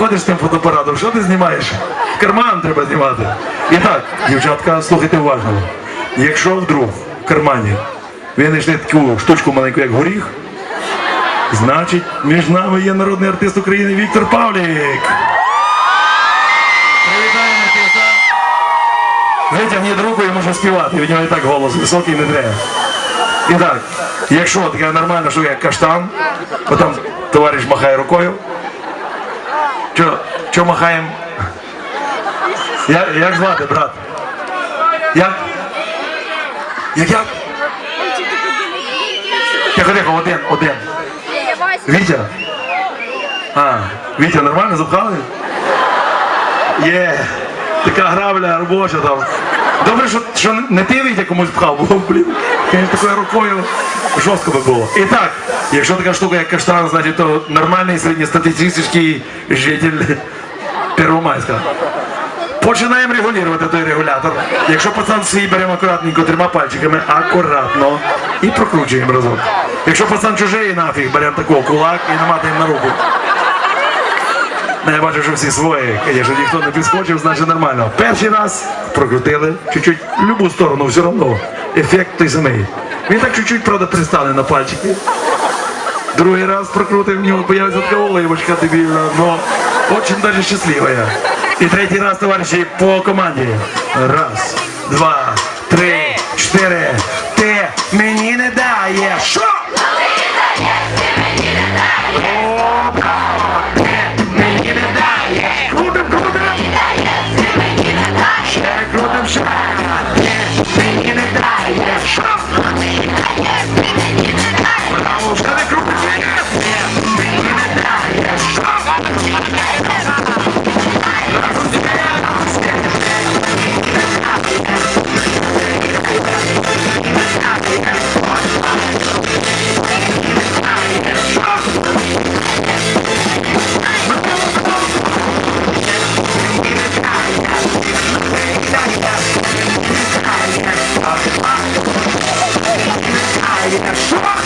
ходиш з тим фотоапаратом, що ти знімаєш? Карман треба знімати. І так, дівчатка, слухайте уважно. Якщо вдруг в кармані ви знайшли таку штучку маленьку, як горіх, значить між нами є народний артист України Віктор Павлік. Привітаємо артиста. Витягніть руку і може співати. У нього і так голос високий не треба. І так, якщо така нормальна штука, як каштан, то там товариш махає рукою. Що, що махаємо? Як, як звати, брат? Як? Як як? Тихо, тихо, один, один. Вітя? А, Вітя, нормально запхали? Є. Така грабля робоча там. Добре, що, що не ти Вітя комусь пхав, бо, блін, такою рукою жорстко би було. І так, якщо така штука, як каштан, значить, то нормальний середньостатистичний житель Первомайська. Починаємо регулювати той регулятор. Якщо пацан свій беремо акуратненько трьома пальчиками, акуратно і прокручуємо разом. Якщо пацан чужий, нафіг, беремо такого кулак і наматуємо на руку. Ну, я бачу, що всі свої, звісно, ніхто не підскочив, значить нормально. Перший раз прокрутили, чуть-чуть будь-яку сторону, все одно. Ефект той самий. Він так чуть-чуть, правда, пристане на пальчики. Другий раз прокрутив, в нього появиться така оливочка дебільна, но очень даже щасливая. І третій раз, товариші, по команді. Раз, два, три, чотири. Ти мені не даєш. Shabbat!